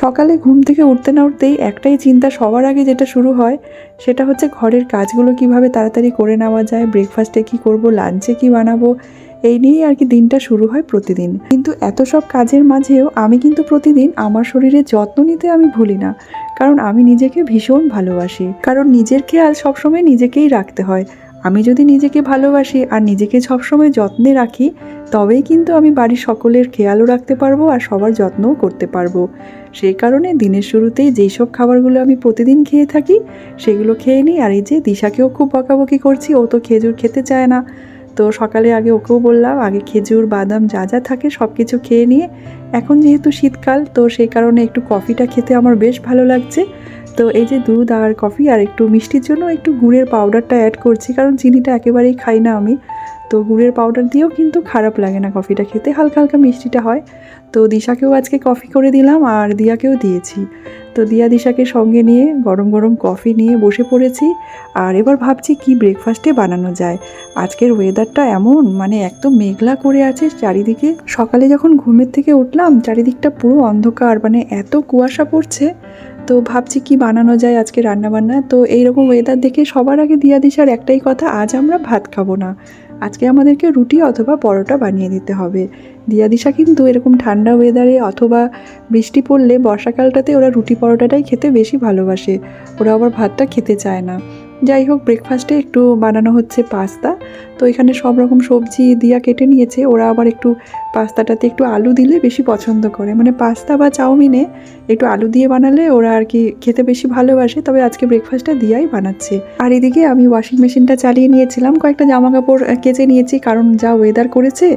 সকালে ঘুম থেকে উঠতে না উঠতেই একটাই চিন্তা সবার আগে যেটা শুরু হয়, সেটা হচ্ছে ঘরের কাজগুলো কীভাবে তাড়াতাড়ি করে নেওয়া যায় ব্রেকফাস্টে কি করব লাঞ্চে কি বানাবো, এই নিয়েই আর কি দিনটা শুরু হয় প্রতিদিন। কিন্তু এত সব কাজের মাঝেও আমি কিন্তু প্রতিদিন আমার শরীরের যত্ন নিতে আমি ভুলি না, কারণ আমি নিজেকে ভীষণ ভালোবাসি। কারণ নিজের খেয়াল সবসময় নিজেকেই রাখতে হয়। আমি যদি নিজেকে ভালোবাসি আর নিজেকে সবসময় যত্নে রাখি, তবেই কিন্তু আমি বাড়ির সকলের খেয়ালও রাখতে পারব আর সবার যত্নও করতে পারব। সেই কারণে দিনের শুরুতেই যেই সব খাবারগুলো আমি প্রতিদিন খেয়ে থাকি, সেগুলো খেয়ে নিই। আর এই যে দিশাকেও খুব বকাবকি করছি, ও তো খেজুর খেতে চায় না। তো সকালে আগে ওকেও বললাম, আগে খেজুর, বাদাম যা যা থাকে সব কিছু খেয়ে নিয়ে। এখন যেহেতু শীতকাল, তো সেই কারণে একটু কফিটা খেতে আমার বেশ ভালো লাগছে। তো এই যে দুধ আর কফি আর একটু মিষ্টির জন্য একটু গুড়ের পাউডারটা অ্যাড করছি, কারণ চিনিটা একেবারেই খাই না আমি। তো গুড়ের পাউডার দিয়েও কিন্তু খারাপ লাগে না কফিটা খেতে, হালকা হালকা মিষ্টিটা হয়। তো দিশাকেও আজকে কফি করে দিলাম আর দিয়াকেও দিয়েছি। তো দিয়া দিশাকে সঙ্গে নিয়ে গরম গরম কফি নিয়ে বসে পড়েছি আর এবার ভাবছি কি ব্রেকফাস্টে বানানো যায়। আজকের ওয়েদারটা এমন মানে একদম মেঘলা করে আছে চারিদিকে। সকালে যখন ঘুমের থেকে উঠলাম, চারিদিকটা পুরো অন্ধকার মানে এত কুয়াশা পড়ছে। তো ভাবছি কি বানানো যায় আজকে রান্নাবান্না। তো এইরকম ওয়েদার দেখে সবার আগে দিয়া দিশার একটাই কথা, আজ আমরা ভাত খাব না। আজকে আমাদেরকে রুটি অথবা পরোটা বানিয়ে দিতে হবে। দিয়া দিশা কিন্তু এরকম ঠান্ডা ওয়েদারে অথবা বৃষ্টি পড়লে বর্ষাকালটাতে ওরা রুটি পরোটাটাই খেতে বেশি ভালোবাসে। ওরা আবার ভাতটা খেতে চায় না। যাই হোক ব্রেকফাস্টে একটু বানানো হচ্ছে পাস্তা তো এখানে সব রকম সবজি দিয়া কেটে নিয়েছে। ওরা আবার একটু পাস্তাটাতে একটু আলু দিলে বেশি পছন্দ করে। মানে পাস্তা বা চাউমিনে একটু আলু দিয়ে বানালে ওরা আর কি খেতে বেশি ভালোবাসে, তবে আজকে ব্রেকফাস্টটা দিয়াই বানাচ্ছে। আর এদিকে আমি ওয়াশিং মেশিনটা চালিয়ে নিয়েছিলাম। কয়েকটা জামা কাপড় কেচে নিয়েছি কারণ যা ওয়েদার করেছে,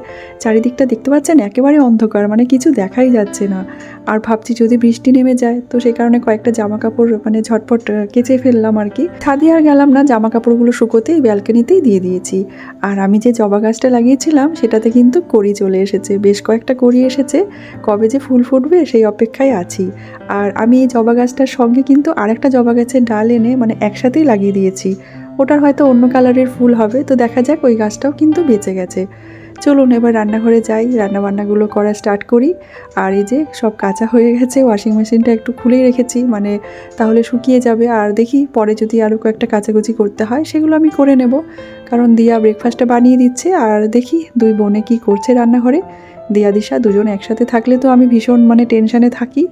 চারিদিকটা দেখতে পাচ্ছেন একেবারে অন্ধকার মানে কিছু দেখাই যাচ্ছে না। আর ভাবছি যদি বৃষ্টি নেমে যায়, তো সেই কারণে কয়েকটা জামা কাপড় মানে ঝটপট কেচে ফেললাম আর কি। ছাদে আর গেলাম না জামা কাপড়গুলো শুকোতেই ব্যালকনিতেই দিয়ে দিয়েছি। আর আমি যে জবা গাছটা লাগিয়েছিলাম, সেটাতে কিন্তু কড়ি চলে এসেছে। বেশ কয়েকটা কড়ি এসেছে। কবে যে ফুল ফুটবে, সেই অপেক্ষায় আছি। আর আমি এই জবা গাছটার সঙ্গে কিন্তু আরেকটা জবা গাছের ডাল এনে মানে একসাথেই লাগিয়ে দিয়েছি। ওটার হয়তো অন্য কালারের ফুল হবে। তো দেখা যাক, ওই গাছটাও কিন্তু বেঁচে গেছে। চলুন এবার রান্নাঘরে যাই। রান্নাবান্নাগুলো করা স্টার্ট করি। আর এই যে সব কাঁচা হয়ে গেছে ওয়াশিং মেশিনটা একটু খুলেই রেখেছি মানে তাহলে শুকিয়ে যাবে। আর দেখি পরে যদি আরও কয়েকটা কাচাকুচি করতে হয়, সেগুলো আমি করে নেব। কারণ দিয়া ব্রেকফাস্টটা বানিয়ে দিচ্ছে। আর দেখি দুই বোনে কি করছে রান্নাঘরে। দিয়া, দিশা দুজন একসাথে থাকলে তো আমি ভীষণ মানে টেনশানে থাকি।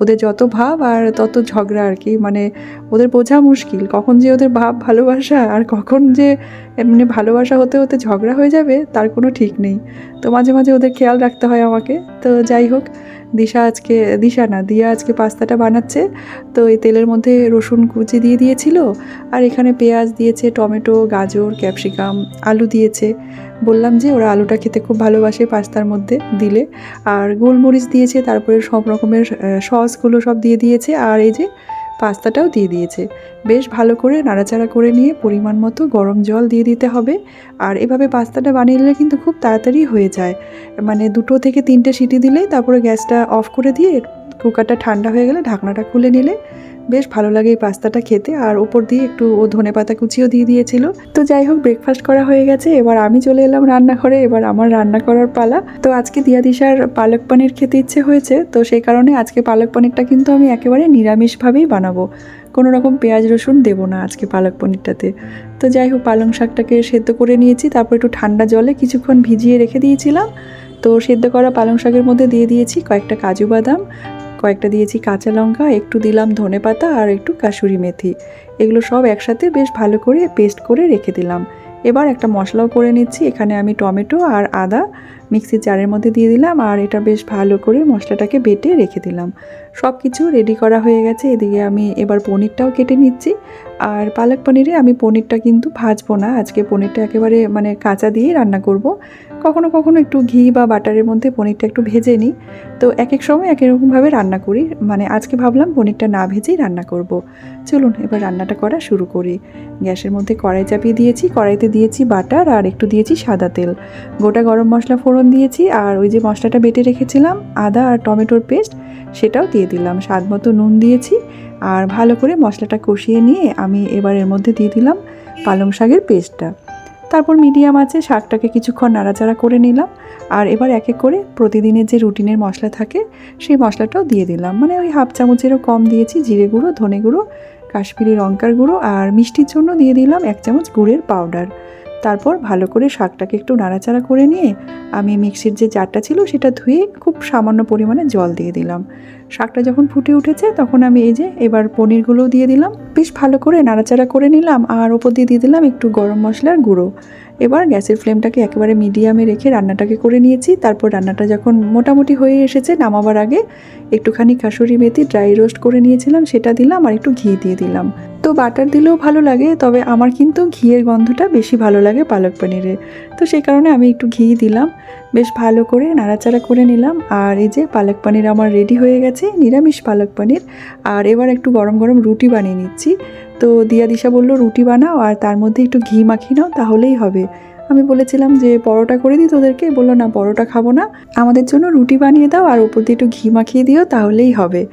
ওদের যত ভাব আর তত ঝগড়া আর কি মানে ওদের বোঝা মুশকিল। কখন যে ওদের ভাব, ভালোবাসা আর কখন যে এমনি ভালোবাসা হতে হতে ঝগড়া হয়ে যাবে, তার কোনো ঠিক নেই। তো মাঝে মাঝে ওদের খেয়াল রাখতে হয় আমাকে। তো যাই হোক, দিশা আজকে, দিশা না, দিয়া আজকে পাস্তাটা বানাচ্ছে। তো এই তেলের মধ্যে রসুন কুচি দিয়ে দিয়েছিল। আর এখানে পেঁয়াজ দিয়েছে, টমেটো, গাজর, ক্যাপসিকাম, আলু দিয়েছে। বললাম যে ওরা আলুটা খেতে খুব ভালোবাসে পাস্তার মধ্যে দিলে। আর গোলমরিচ দিয়েছে, তারপরে সব রকমের সসগুলো সব দিয়ে দিয়েছে, আর এই যে পাস্তাটাও দিয়ে দিয়েছে। বেশ ভালো করে নাড়াচাড়া করে নিয়ে পরিমাণ মতো গরম জল দিয়ে দিতে হবে। আর এভাবে পাস্তাটা বানিয়ে নিলে কিন্তু খুব তাড়াতাড়ি হয়ে যায়। মানে দুটো থেকে তিনটে সিটি দিলেই তারপরে গ্যাসটা অফ করে দিয়ে কুকারটা ঠান্ডা হয়ে গেলে ঢাকনাটা খুলে নিলে বেশ ভালো লাগে এই পাস্তাটা খেতে। আর ওপর দিয়ে একটু ও ধনে পাতা কুচিও দিয়ে দিয়েছিল। তো যাই হোক ব্রেকফাস্ট করা হয়ে গেছে। এবার আমি চলে এলাম রান্নাঘরে। এবার আমার রান্না করার পালা। তো আজকে দিয়া দিশার পালক পনির খেতে ইচ্ছে হয়েছে। তো সেই কারণে আজকে পালক পনিরটা কিন্তু আমি একেবারে নিরামিষভাবেই বানাবো। কোনো রকম পেঁয়াজ রসুন দেবো না আজকে পালক পনিরটাতে। তো যাই হোক, পালং শাকটাকে সেদ্ধ করে নিয়েছি। তারপর একটু ঠান্ডা জলে কিছুক্ষণ ভিজিয়ে রেখে দিয়েছিলাম। তো সেদ্ধ করা পালং শাকের মধ্যে দিয়ে দিয়েছি কয়েকটা কাজু বাদাম কয়েকটা দিয়েছি কাঁচা লঙ্কা, একটু দিলাম ধনে পাতা আর একটু কাসুরি মেথি। এগুলো সব একসাথে বেশ ভালো করে পেস্ট করে রেখে দিলাম। এবার একটা মশলাও করে নিচ্ছি, এখানে আমি টমেটো আর আদা মিক্সির জারের মধ্যে দিয়ে দিলাম আর এটা বেশ ভালো করে মশলাটাকে বেটে রেখে দিলাম। সব কিছু রেডি করা হয়ে গেছে, এদিকে আমি এবার পনিরটাও কেটে নিচ্ছি। আর পালক পনিরে আমি পনিরটা কিন্তু ভাজবো না, আজকে পনিরটা একেবারে মানে কাঁচা দিয়েই রান্না করব। কখনো কখনো একটু ঘি বা বাটারের মধ্যে পনিরটা একটু ভেজে নিই। তো এক এক সময় এক রকমভাবে রান্না করি। মানে আজকে ভাবলাম পনিরটা না ভেজেই রান্না করব। চলুন, এবার রান্নাটা করা শুরু করি। গ্যাসের মধ্যে কড়াই চাপিয়ে দিয়েছি। কড়াইতে দিয়েছি বাটার আর একটু দিয়েছি সাদা তেল। গোটা গরম মশলা ফোড়ন দিয়েছি আর ওই যে মশলাটা বেটে রেখেছিলাম, আদা আর টমেটোর পেস্ট, সেটাও দিয়ে দিলাম। স্বাদ মতো নুন দিয়েছি আর ভালো করে মশলাটা কষিয়ে নিয়ে আমি এবার এর মধ্যে দিয়ে দিলাম পালং শাকের পেস্টটা। তারপর মিডিয়াম আছে, শাকটাকে কিছুক্ষণ নাড়াচাড়া করে নিলাম। আর এবার এক এক করে প্রতিদিনের যে রুটিনের মশলা থাকে, সেই মশলাটাও দিয়ে দিলাম। মানে ওই হাফ চামচেরও কম দিয়েছি, জিরে গুঁড়ো, ধনে গুঁড়ো, কাশ্মীরি লঙ্কার গুঁড়ো আর মিষ্টির জন্য দিয়ে দিলাম এক চামচ গুড়ের পাউডার। তারপর ভালো করে শাকটাকে একটু নাড়াচাড়া করে নিয়ে আমি মিক্সির যে জারটা ছিল সেটা ধুয়ে খুব সামান্য পরিমাণে জল দিয়ে দিলাম। শাকটা যখন ফুটে উঠেছে তখন আমি এই যে এবার পনিরগুলোও দিয়ে দিলাম। বেশ ভালো করে নাড়াচাড়া করে নিলাম আর ওপর দিয়ে দিয়ে দিলাম একটু গরম মশলার গুঁড়ো। এবার গ্যাসের ফ্লেমটাকে একেবারে মিডিয়ামে রেখে রান্নাটাকে করে নিয়েছি। তারপর রান্নাটা যখন মোটামুটি হয়ে এসেছে নামাবার আগে একটুখানি কাসুরি মেথি ড্রাই রোস্ট করে নিয়েছিলাম, সেটা দিলাম আর একটু ঘি দিয়ে দিলাম। তো বাটার দিলেও ভালো লাগে, তবে আমার কিন্তু ঘিয়ের গন্ধটা বেশি ভালো লাগে পালক পনিরে তো সেই কারণে আমি একটু ঘি দিলাম। বেশ ভালো করে নাড়াচাড়া করে নিলাম। আর এই যে পালক পনির আমার রেডি হয়ে গেছে, নিরামিষ পালক পনির। আর এবার একটু গরম গরম রুটি বানিয়ে নিচ্ছি। তো দিয়া দিশা বলল, রুটি বানাও আর তার মধ্যে একটু ঘি মাখিয়ে নাও, তাহলেই হবে। আমি বলেছিলাম যে, পরোটা করে দিই তোদেরকে? বলল, না, পরোটা খাব না। আমাদের জন্য রুটি বানিয়ে দাও আর ওপর দিয়ে একটু ঘি মাখিয়ে দিও, তাহলেই হবে।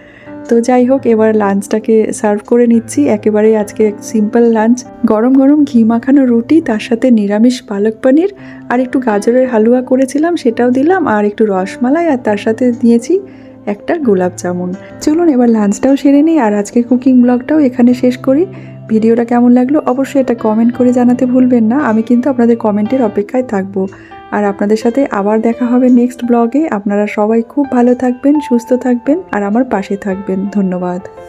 তো যাই হোক, এবার লাঞ্চটাকে সার্ভ করে নিচ্ছি। একেবারে আজকে সিম্পল লাঞ্চ। গরম গরম ঘি মাখানো রুটি, তার সাথে নিরামিষ পালক পনির আর একটু গাজরের হালুয়া করেছিলাম, সেটাও দিলাম, আর একটু রসমালাই, আর তার সাথে দিয়েছি একটা গোলাপ জামুন। চলুন এবার লাঞ্চটাও সেরে নিই, আর আজকের কুকিং ব্লগটাও এখানে শেষ করি। ভিডিওটা কেমন লাগল অবশ্যই এটা কমেন্ট করে জানাতে ভুলবেন না। আমি কিন্তু আপনাদের কমেন্টের অপেক্ষায় থাকব। আর আপনাদের সাথে আবার দেখা হবে নেক্সট ব্লগে আপনারা সবাই খুব ভালো থাকবেন, সুস্থ থাকবেন আর আমার পাশে থাকবেন। ধন্যবাদ।